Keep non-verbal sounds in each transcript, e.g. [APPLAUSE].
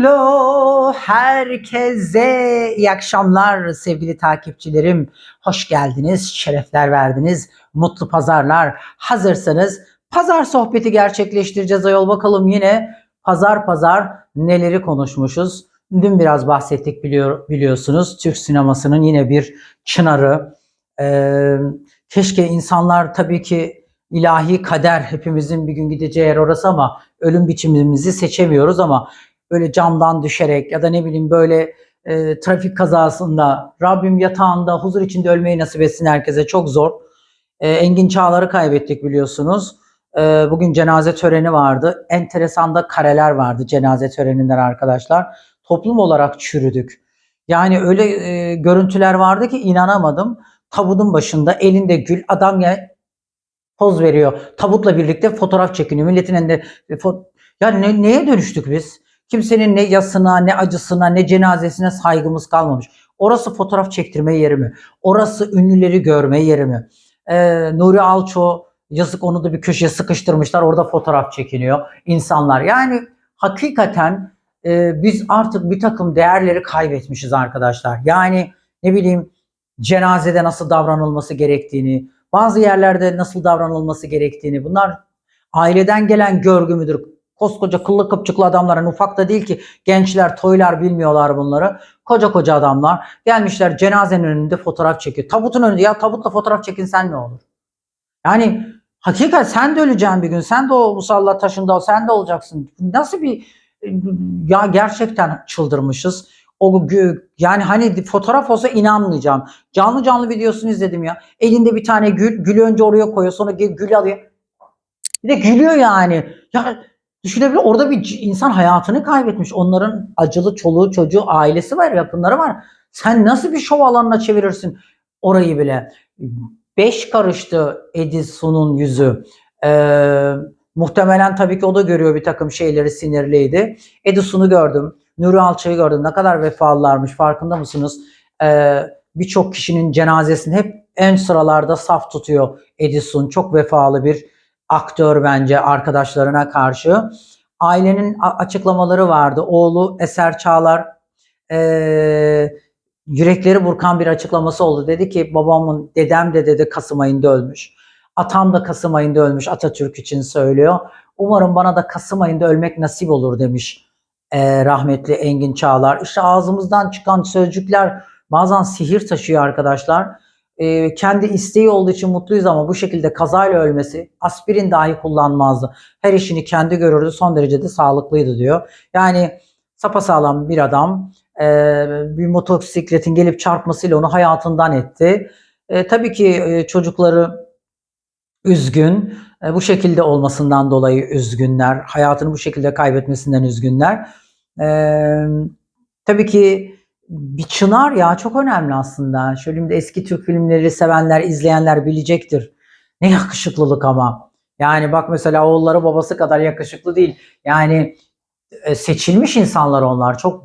Alo herkese iyi akşamlar sevgili takipçilerim. Hoş geldiniz, şerefler verdiniz, mutlu pazarlar. Hazırsanız pazar sohbeti gerçekleştireceğiz ayol bakalım yine pazar pazar neleri konuşmuşuz. Dün biraz bahsettik biliyor, biliyorsunuz Türk sinemasının yine bir çınarı. Ee, keşke insanlar tabii ki ilahi kader hepimizin bir gün gideceği yer orası ama ölüm biçimimizi seçemiyoruz ama böyle camdan düşerek ya da ne bileyim böyle e, trafik kazasında Rabbim yatağında huzur içinde ölmeyi nasip etsin herkese çok zor. E, Engin Çağlar'ı kaybettik biliyorsunuz. E, bugün cenaze töreni vardı. Enteresan da kareler vardı cenaze töreninden arkadaşlar. Toplum olarak çürüdük. Yani öyle e, görüntüler vardı ki inanamadım. Tabutun başında elinde gül adam ya poz veriyor. Tabutla birlikte fotoğraf çekiniyor. Milletin elinde e, fo- ya ne, neye dönüştük biz? Kimsenin ne yasına, ne acısına, ne cenazesine saygımız kalmamış. Orası fotoğraf çektirme yeri mi? Orası ünlüleri görme yeri mi? Ee, Nuri Alço yazık onu da bir köşeye sıkıştırmışlar. Orada fotoğraf çekiniyor insanlar. Yani hakikaten e, biz artık bir takım değerleri kaybetmişiz arkadaşlar. Yani ne bileyim cenazede nasıl davranılması gerektiğini, bazı yerlerde nasıl davranılması gerektiğini bunlar aileden gelen görgü müdür? Koskoca kıllı kıpçıklı adamların ufak da değil ki gençler toylar bilmiyorlar bunları. Koca koca adamlar gelmişler cenazenin önünde fotoğraf çekiyor. Tabutun önünde ya tabutla fotoğraf çekinsen ne olur? Yani hakikat sen de öleceksin bir gün. Sen de o musalla taşında sen de olacaksın. Nasıl bir ya gerçekten çıldırmışız. O yani hani fotoğraf olsa inanmayacağım. Canlı canlı videosunu izledim ya. Elinde bir tane gül, gülü önce oraya koyuyor, sonra gül, alıyor. Bir de gülüyor yani. Ya düşünebilir orada bir insan hayatını kaybetmiş. Onların acılı çoluğu, çocuğu, ailesi var, yakınları var. Sen nasıl bir şov alanına çevirirsin orayı bile? Beş karıştı Edison'un yüzü. Ee, muhtemelen tabii ki o da görüyor bir takım şeyleri sinirliydi. Edison'u gördüm. Nuri Alçı'yı gördüm. Ne kadar vefalılarmış farkında mısınız? Ee, Birçok kişinin cenazesini hep en sıralarda saf tutuyor Edison. Çok vefalı bir aktör bence arkadaşlarına karşı. Ailenin açıklamaları vardı. Oğlu Eser Çağlar eee, yürekleri burkan bir açıklaması oldu. Dedi ki babamın dedem de dedi Kasım ayında ölmüş. Atam da Kasım ayında ölmüş Atatürk için söylüyor. Umarım bana da Kasım ayında ölmek nasip olur demiş eee, rahmetli Engin Çağlar. İşte ağzımızdan çıkan sözcükler bazen sihir taşıyor arkadaşlar e, kendi isteği olduğu için mutluyuz ama bu şekilde kazayla ölmesi aspirin dahi kullanmazdı. Her işini kendi görürdü son derece de sağlıklıydı diyor. Yani sapasağlam bir adam e, bir motosikletin gelip çarpmasıyla onu hayatından etti. E, tabii ki e, çocukları üzgün. E, bu şekilde olmasından dolayı üzgünler. Hayatını bu şekilde kaybetmesinden üzgünler. E, tabii ki bir çınar ya çok önemli aslında. Şöyle de eski Türk filmleri sevenler, izleyenler bilecektir. Ne yakışıklılık ama. Yani bak mesela oğulları babası kadar yakışıklı değil. Yani e, seçilmiş insanlar onlar. Çok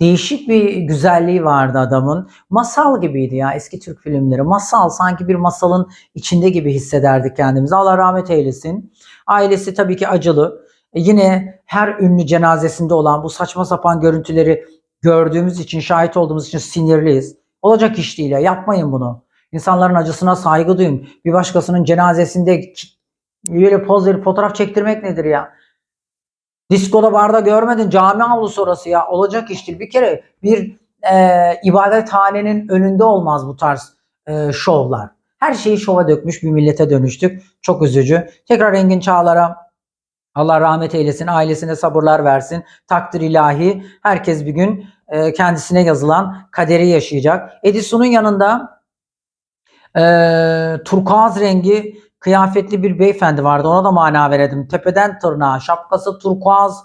değişik bir güzelliği vardı adamın. Masal gibiydi ya eski Türk filmleri. Masal sanki bir masalın içinde gibi hissederdik kendimizi. Allah rahmet eylesin. Ailesi tabii ki acılı. E, yine her ünlü cenazesinde olan bu saçma sapan görüntüleri gördüğümüz için, şahit olduğumuz için sinirliyiz. Olacak iş değil ya. Yapmayın bunu. İnsanların acısına saygı duyun. Bir başkasının cenazesinde böyle poz verip fotoğraf çektirmek nedir ya? Diskoda barda görmedin. Cami avlusu orası ya. Olacak iş değil. Bir kere bir e, ibadethanenin önünde olmaz bu tarz e, şovlar. Her şeyi şova dökmüş bir millete dönüştük. Çok üzücü. Tekrar Engin Çağlar'a Allah rahmet eylesin, ailesine sabırlar versin. Takdir ilahi. Herkes bir gün e, kendisine yazılan kaderi yaşayacak. Edison'un yanında e, turkuaz rengi kıyafetli bir beyefendi vardı. Ona da mana veredim. Tepeden tırnağa, şapkası turkuaz,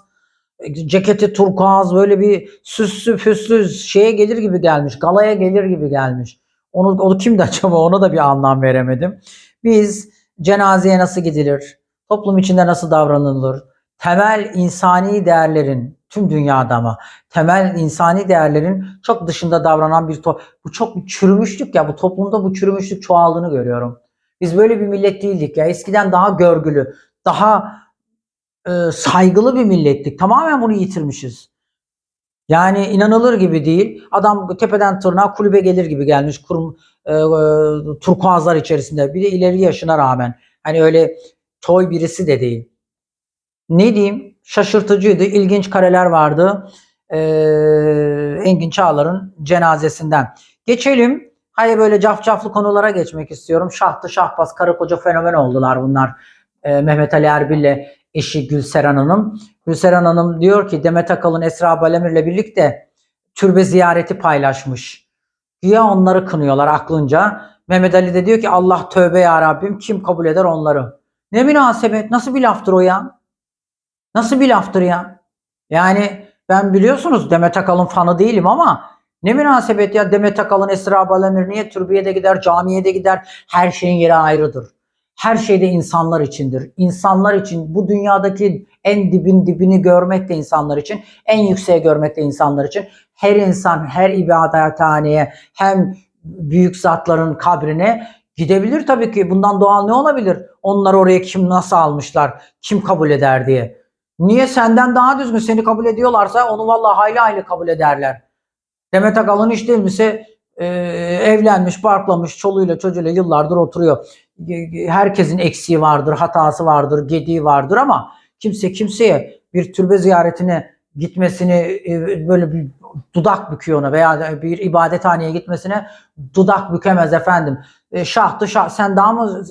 e, ceketi turkuaz, böyle bir süslü püslü şeye gelir gibi gelmiş. Galaya gelir gibi gelmiş. Onu, onu kimdi acaba? Ona da bir anlam veremedim. Biz cenazeye nasıl gidilir? Toplum içinde nasıl davranılır? Temel insani değerlerin tüm dünyada ama temel insani değerlerin çok dışında davranan bir to- bu çok bir çürümüşlük ya bu toplumda bu çürümüşlük çoğaldığını görüyorum. Biz böyle bir millet değildik ya. Eskiden daha görgülü, daha e, saygılı bir millettik. Tamamen bunu yitirmişiz. Yani inanılır gibi değil. Adam tepeden tırnağa kulübe gelir gibi gelmiş. Kurum e, e, turkuazlar içerisinde. Bir de ileri yaşına rağmen. Hani öyle toy birisi de değil. Ne diyeyim? Şaşırtıcıydı. İlginç kareler vardı. Ee, Engin Çağlar'ın cenazesinden. Geçelim. Hayır böyle cafcaflı konulara geçmek istiyorum. Şahtı şahbaz karı koca fenomen oldular bunlar. Ee, Mehmet Ali Erbil'le eşi Gülseren Hanım. Gülseren Hanım diyor ki Demet Akalın Esra Balemir'le birlikte türbe ziyareti paylaşmış. Güya onları kınıyorlar aklınca. Mehmet Ali de diyor ki Allah tövbe ya Rabbim kim kabul eder onları. Ne münasebet nasıl bir laftır o ya? Nasıl bir laftır ya? Yani ben biliyorsunuz Demet Akalın fanı değilim ama ne münasebet ya Demet Akalın Esra Balamir niye türbeye de gider camiye de gider her şeyin yeri ayrıdır. Her şey de insanlar içindir. İnsanlar için bu dünyadaki en dibin dibini görmek de insanlar için, en yükseğe görmek de insanlar için. Her insan her ibadethaneye hem büyük zatların kabrine gidebilir tabii ki. Bundan doğal ne olabilir? Onlar oraya kim nasıl almışlar, kim kabul eder diye. Niye senden daha düzgün seni kabul ediyorlarsa onu vallahi hayli hayli kabul ederler. Demet Akalın hiç değil ise e, evlenmiş, barklamış, çoluğuyla çocuğuyla yıllardır oturuyor. Herkesin eksiği vardır, hatası vardır, gediği vardır ama kimse kimseye bir türbe ziyaretine gitmesini e, böyle bir dudak büküyor ona veya bir ibadethaneye gitmesine dudak bükemez efendim. E, şahtı şah sen daha mı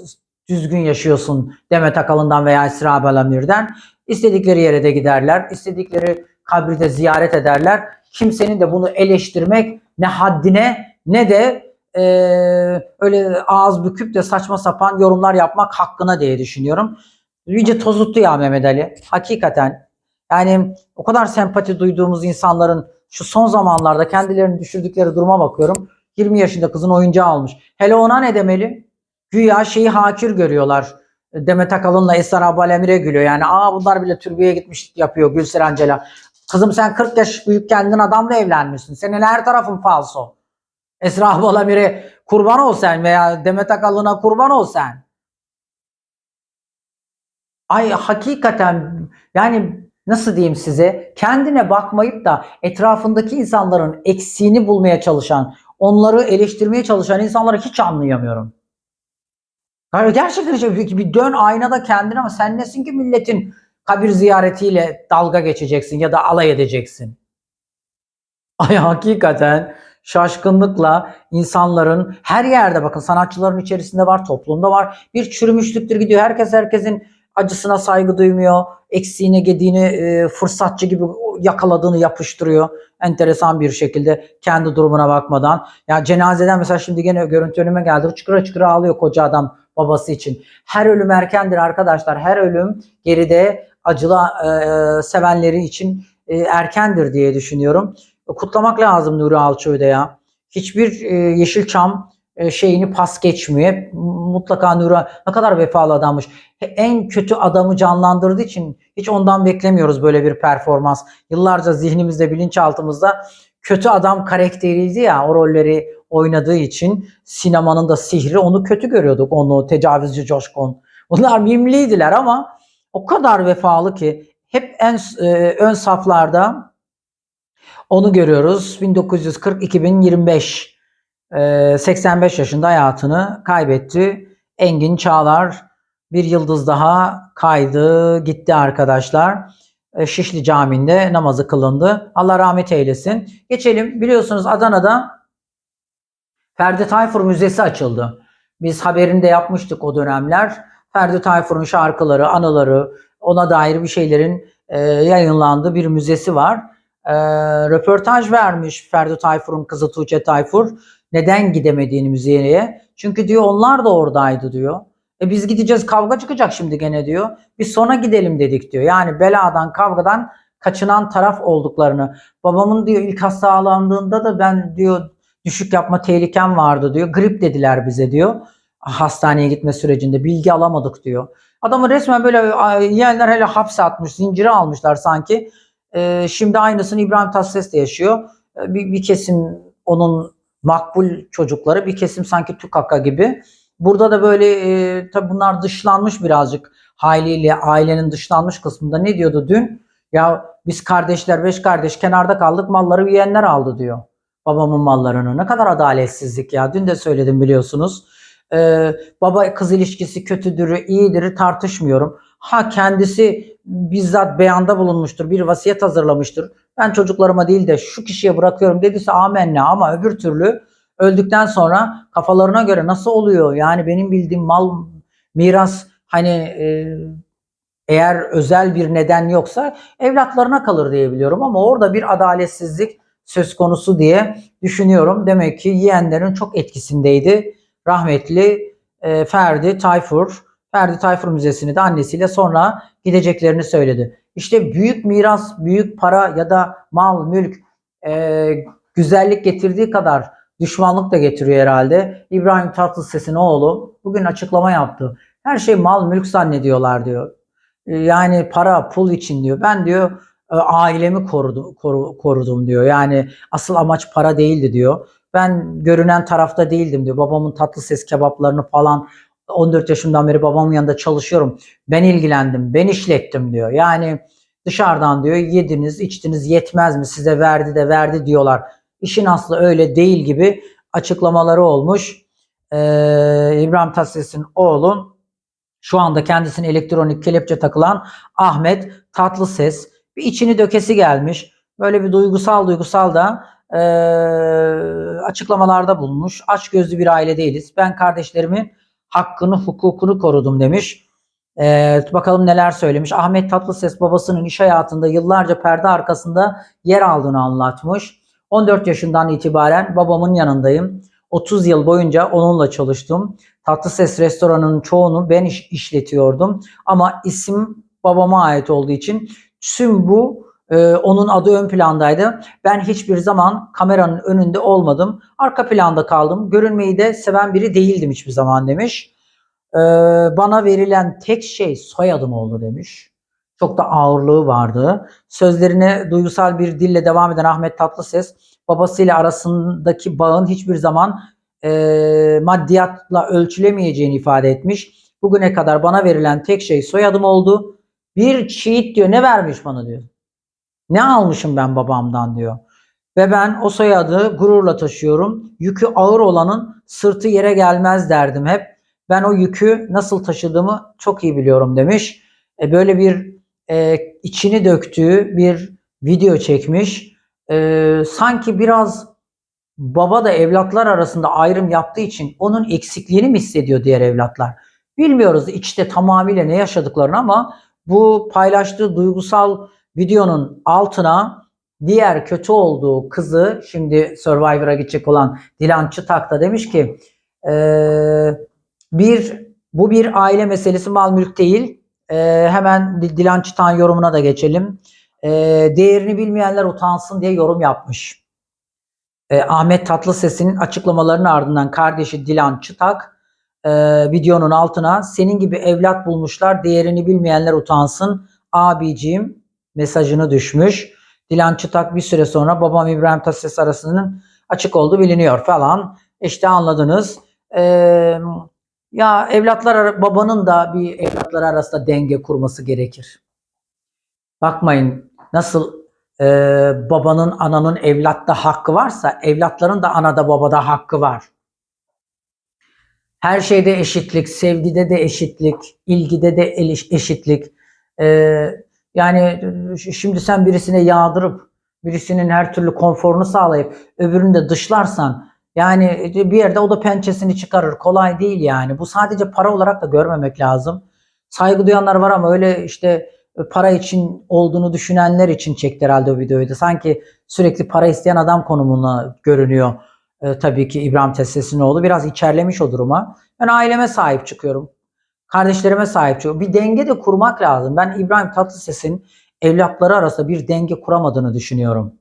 düzgün yaşıyorsun Demet Akalın'dan veya Esra Balamir'den? İstedikleri yere de giderler, istedikleri kabri de ziyaret ederler. Kimsenin de bunu eleştirmek ne haddine ne de e, öyle ağız büküp de saçma sapan yorumlar yapmak hakkına diye düşünüyorum. İyice tozuttu ya Mehmet Ali. Hakikaten yani o kadar sempati duyduğumuz insanların şu son zamanlarda kendilerini düşürdükleri duruma bakıyorum. 20 yaşında kızın oyuncağı almış. Hele ona ne demeli? Güya şeyi hakir görüyorlar. Demet Akalın'la Esra Abalemir'e gülüyor. Yani aa bunlar bile türbeye gitmiş yapıyor Gülser Ancela. Kızım sen 40 yaş büyük kendin adamla evlenmişsin. Senin her tarafın falso. Esra Balamir'e kurban ol sen veya Demet Akalın'a kurban ol sen. Ay hakikaten yani nasıl diyeyim size kendine bakmayıp da etrafındaki insanların eksiğini bulmaya çalışan, onları eleştirmeye çalışan insanları hiç anlayamıyorum. Yani gerçekten işte bir, bir dön aynada kendine ama sen nesin ki milletin kabir ziyaretiyle dalga geçeceksin ya da alay edeceksin. [LAUGHS] Ay hakikaten şaşkınlıkla insanların her yerde bakın sanatçıların içerisinde var, toplumda var. Bir çürümüşlüktür gidiyor. Herkes herkesin acısına saygı duymuyor. Eksiğine gediğini e, fırsatçı gibi yakaladığını yapıştırıyor. Enteresan bir şekilde kendi durumuna bakmadan. Ya cenazeden mesela şimdi gene görüntü önüme geldi. Çıkıra çıkıra ağlıyor koca adam babası için. Her ölüm erkendir arkadaşlar. Her ölüm geride acılı e, sevenleri için e, erkendir diye düşünüyorum. Kutlamak lazım Nuri Alço'yu ya. Hiçbir e, Yeşilçam e, şeyini pas geçmiyor. Mutlaka Nuri ne kadar vefalı adammış. En kötü adamı canlandırdığı için hiç ondan beklemiyoruz böyle bir performans. Yıllarca zihnimizde, bilinçaltımızda kötü adam karakteriydi ya o rolleri oynadığı için sinemanın da sihri onu kötü görüyorduk. Onu tecavüzcü Coşkun. Bunlar mimliydiler ama o kadar vefalı ki hep en e, ön saflarda onu görüyoruz. 1940-2025 e, 85 yaşında hayatını kaybetti. Engin Çağlar bir yıldız daha kaydı gitti arkadaşlar. E, Şişli Camii'nde namazı kılındı. Allah rahmet eylesin. Geçelim biliyorsunuz Adana'da Ferdi Tayfur Müzesi açıldı. Biz haberini de yapmıştık o dönemler. Ferdi Tayfur'un şarkıları, anıları, ona dair bir şeylerin e, yayınlandığı bir müzesi var. E, röportaj vermiş Ferdi Tayfur'un kızı Tuğçe Tayfur. Neden gidemediğini müzeye? Çünkü diyor onlar da oradaydı diyor. E biz gideceğiz kavga çıkacak şimdi gene diyor. Biz sonra gidelim dedik diyor. Yani beladan kavgadan kaçınan taraf olduklarını. Babamın diyor ilk hastalandığında da ben diyor düşük yapma tehlikem vardı diyor. Grip dediler bize diyor. Hastaneye gitme sürecinde bilgi alamadık diyor. Adamı resmen böyle yeğenler hele hapse atmış, zincire almışlar sanki. Ee, şimdi aynısını İbrahim Tatlıses de yaşıyor. Ee, bir, bir kesim onun makbul çocukları, bir kesim sanki tukaka gibi. Burada da böyle e, tabi bunlar dışlanmış birazcık haliyle ailenin dışlanmış kısmında ne diyordu dün? Ya biz kardeşler beş kardeş kenarda kaldık malları yiyenler aldı diyor. Babamın mallarını. Ne kadar adaletsizlik ya. Dün de söyledim biliyorsunuz. Ee, baba kız ilişkisi kötüdür, iyidir tartışmıyorum. Ha kendisi bizzat beyanda bulunmuştur, bir vasiyet hazırlamıştır. Ben çocuklarıma değil de şu kişiye bırakıyorum dediyse amenna ama öbür türlü öldükten sonra kafalarına göre nasıl oluyor? Yani benim bildiğim mal miras hani e, eğer özel bir neden yoksa evlatlarına kalır diye biliyorum ama orada bir adaletsizlik söz konusu diye düşünüyorum. Demek ki yeğenlerin çok etkisindeydi. Rahmetli e, Ferdi Tayfur. Ferdi Tayfur Müzesi'ni de annesiyle sonra gideceklerini söyledi. İşte büyük miras, büyük para ya da mal, mülk e, güzellik getirdiği kadar düşmanlık da getiriyor herhalde. İbrahim Tatlıses'in oğlu bugün açıklama yaptı. Her şey mal, mülk zannediyorlar diyor. E, yani para, pul için diyor. Ben diyor ailemi korudum, koru, korudum diyor. Yani asıl amaç para değildi diyor. Ben görünen tarafta değildim diyor. Babamın tatlı ses kebaplarını falan 14 yaşımdan beri babamın yanında çalışıyorum. Ben ilgilendim, ben işlettim diyor. Yani dışarıdan diyor yediniz, içtiniz yetmez mi size verdi de verdi diyorlar. İşin aslı öyle değil gibi açıklamaları olmuş. Ee, İbrahim Tatlıses'in oğlu şu anda kendisine elektronik kelepçe takılan Ahmet Tatlıses bir içini dökesi gelmiş. Böyle bir duygusal duygusal da e, açıklamalarda bulunmuş. Aç gözlü bir aile değiliz. Ben kardeşlerimin hakkını, hukukunu korudum demiş. E, bakalım neler söylemiş. Ahmet Tatlıses babasının iş hayatında yıllarca perde arkasında yer aldığını anlatmış. 14 yaşından itibaren babamın yanındayım. 30 yıl boyunca onunla çalıştım. Tatlıses restoranının çoğunu ben iş, işletiyordum. Ama isim babama ait olduğu için tüm bu e, onun adı ön plandaydı. Ben hiçbir zaman kameranın önünde olmadım. Arka planda kaldım. Görünmeyi de seven biri değildim hiçbir zaman demiş. E, bana verilen tek şey soyadım oldu demiş. Çok da ağırlığı vardı. Sözlerine duygusal bir dille devam eden Ahmet Tatlıses babasıyla arasındaki bağın hiçbir zaman e, maddiyatla ölçülemeyeceğini ifade etmiş. Bugüne kadar bana verilen tek şey soyadım oldu. Bir çiğit diyor ne vermiş bana diyor. Ne almışım ben babamdan diyor. Ve ben o soyadı gururla taşıyorum. Yükü ağır olanın sırtı yere gelmez derdim hep. Ben o yükü nasıl taşıdığımı çok iyi biliyorum demiş. E, böyle bir e, içini döktüğü bir video çekmiş. E, sanki biraz baba da evlatlar arasında ayrım yaptığı için onun eksikliğini mi hissediyor diğer evlatlar? Bilmiyoruz içte tamamıyla ne yaşadıklarını ama bu paylaştığı duygusal videonun altına diğer kötü olduğu kızı şimdi Survivor'a gidecek olan Dilan Çıtak da demiş ki ee, bir bu bir aile meselesi mal mülk değil. Ee, hemen Dilan Çıtak'ın yorumuna da geçelim. Ee, değerini bilmeyenler utansın diye yorum yapmış. Ee, Ahmet Tatlıses'in açıklamalarının ardından kardeşi Dilan Çıtak e, videonun altına senin gibi evlat bulmuşlar değerini bilmeyenler utansın abiciğim mesajını düşmüş. Dilan Çıtak bir süre sonra babam İbrahim Tatlıses arasının açık olduğu biliniyor falan. İşte anladınız. Ee, ya evlatlar babanın da bir evlatlar arasında denge kurması gerekir. Bakmayın nasıl e, babanın ananın evlatta hakkı varsa evlatların da anada babada hakkı var. Her şeyde eşitlik, sevgide de eşitlik, ilgide de eşitlik. Ee, yani şimdi sen birisine yağdırıp birisinin her türlü konforunu sağlayıp öbürünü de dışlarsan yani bir yerde o da pençesini çıkarır. Kolay değil yani. Bu sadece para olarak da görmemek lazım. Saygı duyanlar var ama öyle işte para için olduğunu düşünenler için çekti herhalde o videoyu da. Sanki sürekli para isteyen adam konumuna görünüyor. Ee, tabii ki İbrahim Tatlıses'in oğlu biraz içerlemiş o duruma. Ben aileme sahip çıkıyorum. Kardeşlerime sahip çıkıyorum. Bir denge de kurmak lazım. Ben İbrahim Tatlıses'in evlatları arasında bir denge kuramadığını düşünüyorum.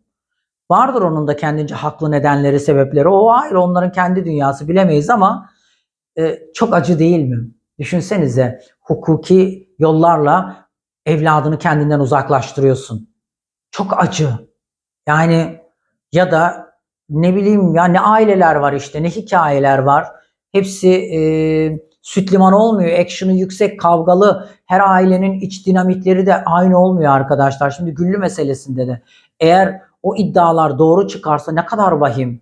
Vardır onun da kendince haklı nedenleri, sebepleri. O ayrı onların kendi dünyası bilemeyiz ama e, çok acı değil mi? Düşünsenize hukuki yollarla evladını kendinden uzaklaştırıyorsun. Çok acı. Yani ya da ne bileyim ya ne aileler var işte ne hikayeler var. Hepsi e, süt liman olmuyor. Action'ı yüksek, kavgalı. Her ailenin iç dinamikleri de aynı olmuyor arkadaşlar. Şimdi Güllü meselesinde de eğer o iddialar doğru çıkarsa ne kadar vahim.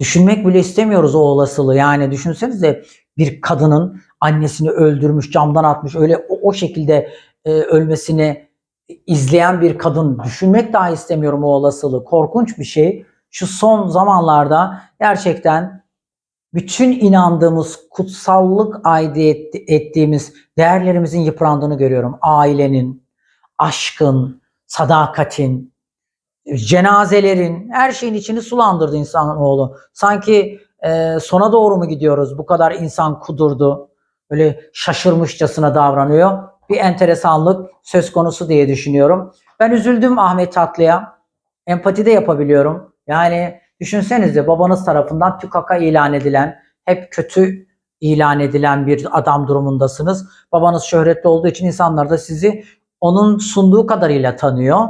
Düşünmek bile istemiyoruz o olasılığı. Yani düşünsenize bir kadının annesini öldürmüş, camdan atmış, öyle o, o şekilde e, ölmesini izleyen bir kadın düşünmek dahi istemiyorum o olasılığı. Korkunç bir şey. Şu son zamanlarda gerçekten bütün inandığımız kutsallık aidiyet ettiğimiz değerlerimizin yıprandığını görüyorum. Ailenin, aşkın, sadakatin, cenazelerin, her şeyin içini sulandırdı insanoğlu. Sanki e, sona doğru mu gidiyoruz? Bu kadar insan kudurdu. Böyle şaşırmışçasına davranıyor. Bir enteresanlık söz konusu diye düşünüyorum. Ben üzüldüm Ahmet Tatlı'ya. Empati de yapabiliyorum. Yani düşünsenize babanız tarafından tükaka ilan edilen, hep kötü ilan edilen bir adam durumundasınız. Babanız şöhretli olduğu için insanlar da sizi onun sunduğu kadarıyla tanıyor.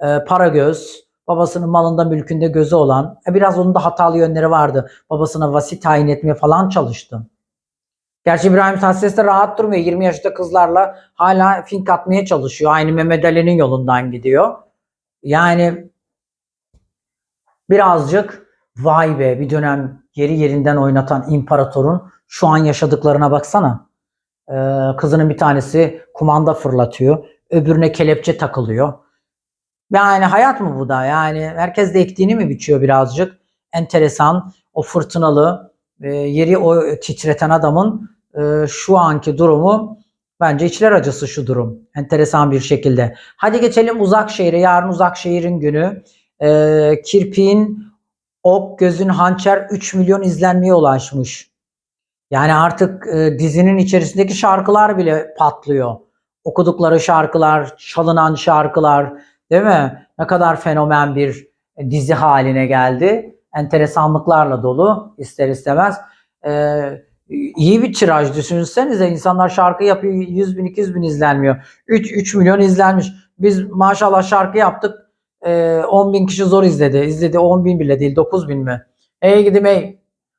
Ee, para göz, babasının malında mülkünde gözü olan, e, biraz onun da hatalı yönleri vardı. Babasına vasi tayin etmeye falan çalıştı. Gerçi İbrahim Tatlıses de rahat durmuyor. 20 yaşında kızlarla hala fink atmaya çalışıyor. Aynı Mehmet Ali'nin yolundan gidiyor. Yani birazcık vay be bir dönem yeri yerinden oynatan imparatorun şu an yaşadıklarına baksana. Ee, kızının bir tanesi kumanda fırlatıyor. Öbürüne kelepçe takılıyor. Yani hayat mı bu da? Yani herkes de ektiğini mi biçiyor birazcık? Enteresan. O fırtınalı, e, yeri o titreten adamın e, şu anki durumu bence içler acısı şu durum. Enteresan bir şekilde. Hadi geçelim uzak şehre. Yarın uzak şehrin günü. E, kirpiğin, ok, gözün, hançer 3 milyon izlenmeye ulaşmış. Yani artık e, dizinin içerisindeki şarkılar bile patlıyor. Okudukları şarkılar, çalınan şarkılar, değil mi? Ne kadar fenomen bir dizi haline geldi. Enteresanlıklarla dolu ister istemez. Ee, iyi bir tiraj düşünsenize insanlar şarkı yapıyor 100 bin 200 bin izlenmiyor. 3, 3 milyon izlenmiş. Biz maşallah şarkı yaptık e, 10 bin kişi zor izledi. İzledi 10 bin bile değil 9 bin mi? Ey gidim ey.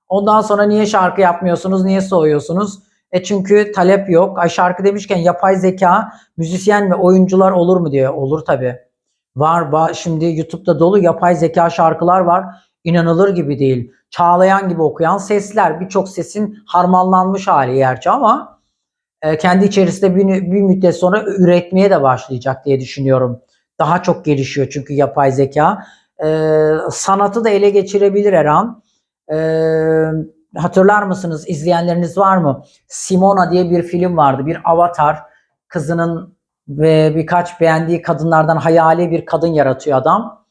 Ondan sonra niye şarkı yapmıyorsunuz? Niye soğuyorsunuz? E çünkü talep yok. Ay şarkı demişken yapay zeka, müzisyen ve oyuncular olur mu diye. Olur tabi. Var. ba- Şimdi YouTube'da dolu yapay zeka şarkılar var. İnanılır gibi değil. Çağlayan gibi okuyan sesler. Birçok sesin harmanlanmış hali gerçi ama e, kendi içerisinde bir, bir müddet sonra üretmeye de başlayacak diye düşünüyorum. Daha çok gelişiyor çünkü yapay zeka. E, sanatı da ele geçirebilir her an. E, hatırlar mısınız? İzleyenleriniz var mı? Simona diye bir film vardı. Bir avatar. Kızının ve birkaç beğendiği kadınlardan hayali bir kadın yaratıyor adam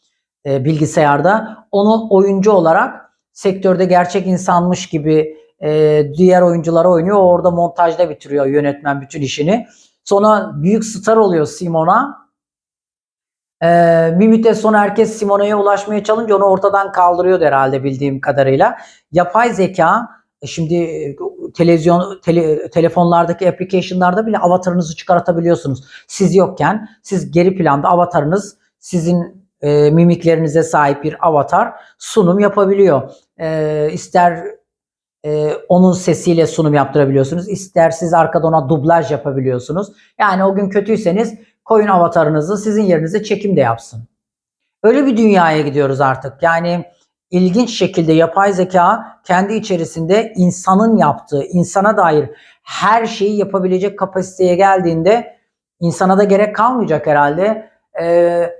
e, bilgisayarda. Onu oyuncu olarak sektörde gerçek insanmış gibi e, diğer oyunculara oynuyor. Orada montajda bitiriyor yönetmen bütün işini. Sonra büyük star oluyor Simona. E, bir müddet sonra herkes Simona'ya ulaşmaya çalışınca onu ortadan kaldırıyordu herhalde bildiğim kadarıyla. Yapay zeka e, şimdi e, televizyon tele- telefonlardaki application'larda bile avatarınızı çıkartabiliyorsunuz. Siz yokken siz geri planda avatarınız sizin e, mimiklerinize sahip bir avatar sunum yapabiliyor. E, ister e, onun sesiyle sunum yaptırabiliyorsunuz. ister siz arkada ona dublaj yapabiliyorsunuz. Yani o gün kötüyseniz koyun avatarınızı sizin yerinize çekim de yapsın. Öyle bir dünyaya gidiyoruz artık. Yani ilginç şekilde yapay zeka kendi içerisinde insanın yaptığı, insana dair her şeyi yapabilecek kapasiteye geldiğinde insana da gerek kalmayacak herhalde. Ee,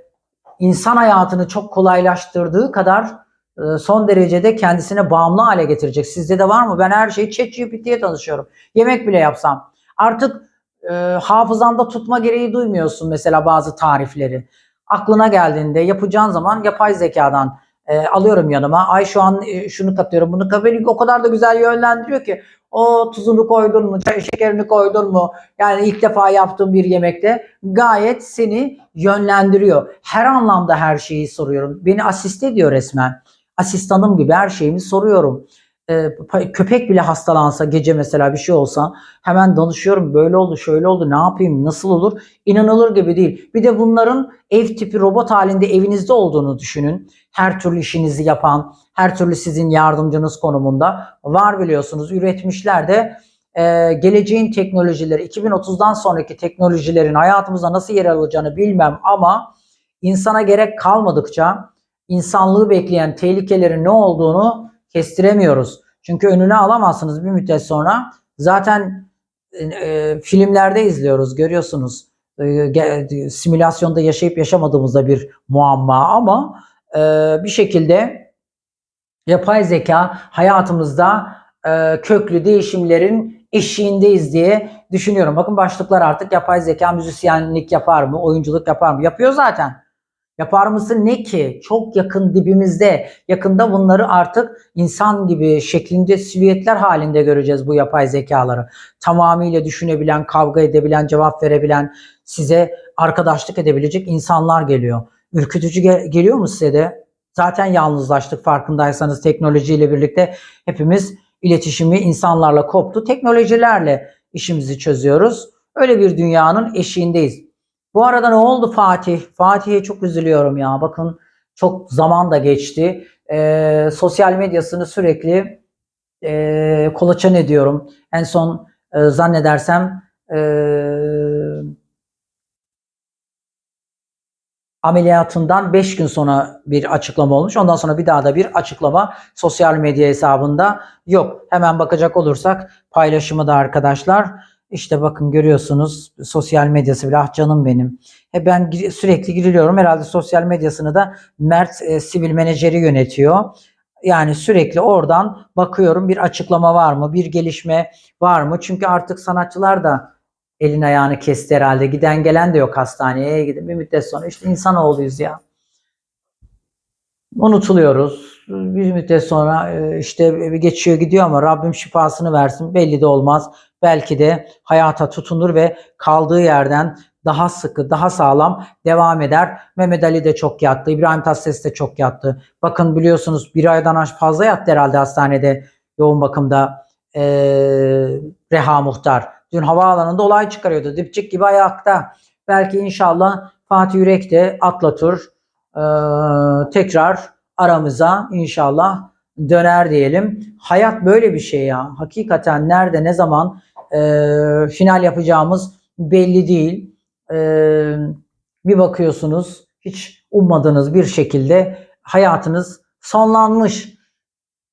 insan hayatını çok kolaylaştırdığı kadar e, son derecede kendisine bağımlı hale getirecek. Sizde de var mı? Ben her şeyi ChatGPT'ye tanışıyorum. Yemek bile yapsam. Artık e, hafızanda tutma gereği duymuyorsun mesela bazı tarifleri. Aklına geldiğinde yapacağın zaman yapay zekadan e, alıyorum yanıma. Ay şu an e, şunu katıyorum, bunu katıyorum. O kadar da güzel yönlendiriyor ki. O tuzunu koydun mu, şekerini koydun mu? Yani ilk defa yaptığım bir yemekte gayet seni yönlendiriyor. Her anlamda her şeyi soruyorum. Beni asist ediyor resmen. Asistanım gibi her şeyimi soruyorum. Ee, köpek bile hastalansa gece mesela bir şey olsa hemen danışıyorum. Böyle oldu, şöyle oldu, ne yapayım, nasıl olur? İnanılır gibi değil. Bir de bunların ev tipi robot halinde evinizde olduğunu düşünün. Her türlü işinizi yapan, her türlü sizin yardımcınız konumunda var biliyorsunuz. Üretmişler de e, geleceğin teknolojileri, 2030'dan sonraki teknolojilerin hayatımızda nasıl yer alacağını bilmem ama insana gerek kalmadıkça insanlığı bekleyen tehlikelerin ne olduğunu kestiremiyoruz. Çünkü önüne alamazsınız bir müddet sonra. Zaten e, e, filmlerde izliyoruz, görüyorsunuz. E, simülasyonda yaşayıp yaşamadığımızda bir muamma ama e, bir şekilde yapay zeka hayatımızda e, köklü değişimlerin eşiğindeyiz diye düşünüyorum. Bakın başlıklar artık yapay zeka müzisyenlik yapar mı, oyunculuk yapar mı? Yapıyor zaten. Yapar mısın ne ki? Çok yakın dibimizde. Yakında bunları artık insan gibi şeklinde silüetler halinde göreceğiz bu yapay zekaları. Tamamıyla düşünebilen, kavga edebilen, cevap verebilen, size arkadaşlık edebilecek insanlar geliyor. Ürkütücü gel- geliyor mu size de? Zaten yalnızlaştık farkındaysanız teknolojiyle birlikte hepimiz iletişimi insanlarla koptu. Teknolojilerle işimizi çözüyoruz. Öyle bir dünyanın eşiğindeyiz. Bu arada ne oldu Fatih? Fatih'e çok üzülüyorum ya. Bakın çok zaman da geçti. Ee, sosyal medyasını sürekli e, kolaçan ediyorum. En son e, zannedersem e, ameliyatından 5 gün sonra bir açıklama olmuş. Ondan sonra bir daha da bir açıklama sosyal medya hesabında yok. Hemen bakacak olursak paylaşımı da arkadaşlar işte bakın görüyorsunuz sosyal medyası bile ah canım benim. He ben sürekli giriliyorum. Herhalde sosyal medyasını da Mert e, sivil menajeri yönetiyor. Yani sürekli oradan bakıyorum bir açıklama var mı? Bir gelişme var mı? Çünkü artık sanatçılar da elin ayağını kesti herhalde. Giden gelen de yok hastaneye. Bir müddet sonra işte insanoğluyuz ya. Unutuluyoruz. Bir müddet sonra e, işte geçiyor gidiyor ama Rabbim şifasını versin. Belli de olmaz. Belki de hayata tutunur ve kaldığı yerden daha sıkı, daha sağlam devam eder. Mehmet Ali de çok yattı. İbrahim Tatlıses de çok yattı. Bakın biliyorsunuz bir aydan fazla yattı herhalde hastanede yoğun bakımda e, Reha Muhtar. Dün havaalanında olay çıkarıyordu. Dipçik gibi ayakta. Belki inşallah Fatih Yürek de atlatır. E, tekrar aramıza inşallah döner diyelim. Hayat böyle bir şey ya. Hakikaten nerede ne zaman e, final yapacağımız belli değil. E, bir bakıyorsunuz hiç ummadığınız bir şekilde hayatınız sonlanmış.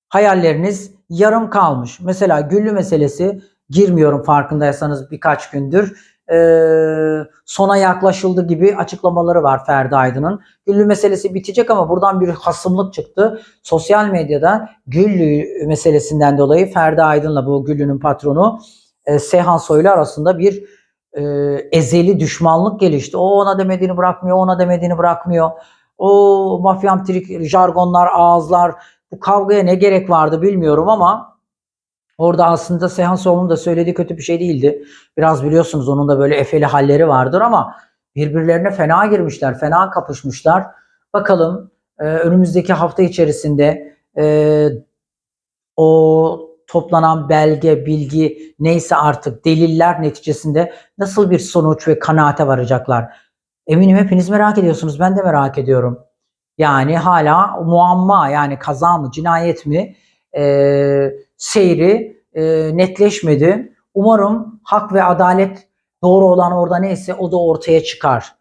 Hayalleriniz yarım kalmış. Mesela Güllü meselesi girmiyorum farkındaysanız birkaç gündür. Ee, sona yaklaşıldı gibi açıklamaları var Ferdi Aydın'ın. Güllü meselesi bitecek ama buradan bir hasımlık çıktı. Sosyal medyada Güllü meselesinden dolayı Ferdi Aydın'la bu Güllü'nün patronu e, Seyhan Soylu arasında bir e, ezeli düşmanlık gelişti. O ona demediğini bırakmıyor, ona demediğini bırakmıyor. O mafyamtrik jargonlar, ağızlar, bu kavgaya ne gerek vardı bilmiyorum ama orada aslında Seyhan Soylu'nun da söylediği kötü bir şey değildi. Biraz biliyorsunuz onun da böyle efeli halleri vardır ama birbirlerine fena girmişler, fena kapışmışlar. Bakalım e, önümüzdeki hafta içerisinde e, o toplanan belge, bilgi neyse artık deliller neticesinde nasıl bir sonuç ve kanaate varacaklar? Eminim hepiniz merak ediyorsunuz. Ben de merak ediyorum. Yani hala muamma yani kaza mı cinayet mi e, seyri e, netleşmedi. Umarım hak ve adalet doğru olan orada neyse o da ortaya çıkar.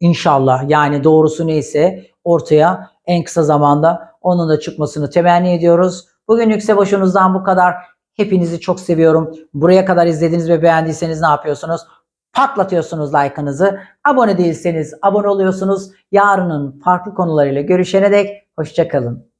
İnşallah yani doğrusu neyse ortaya en kısa zamanda onun da çıkmasını temenni ediyoruz. Bugünlük ise başınızdan bu kadar. Hepinizi çok seviyorum. Buraya kadar izlediniz ve beğendiyseniz ne yapıyorsunuz? Patlatıyorsunuz like'ınızı. Abone değilseniz abone oluyorsunuz. Yarının farklı konularıyla görüşene dek hoşçakalın.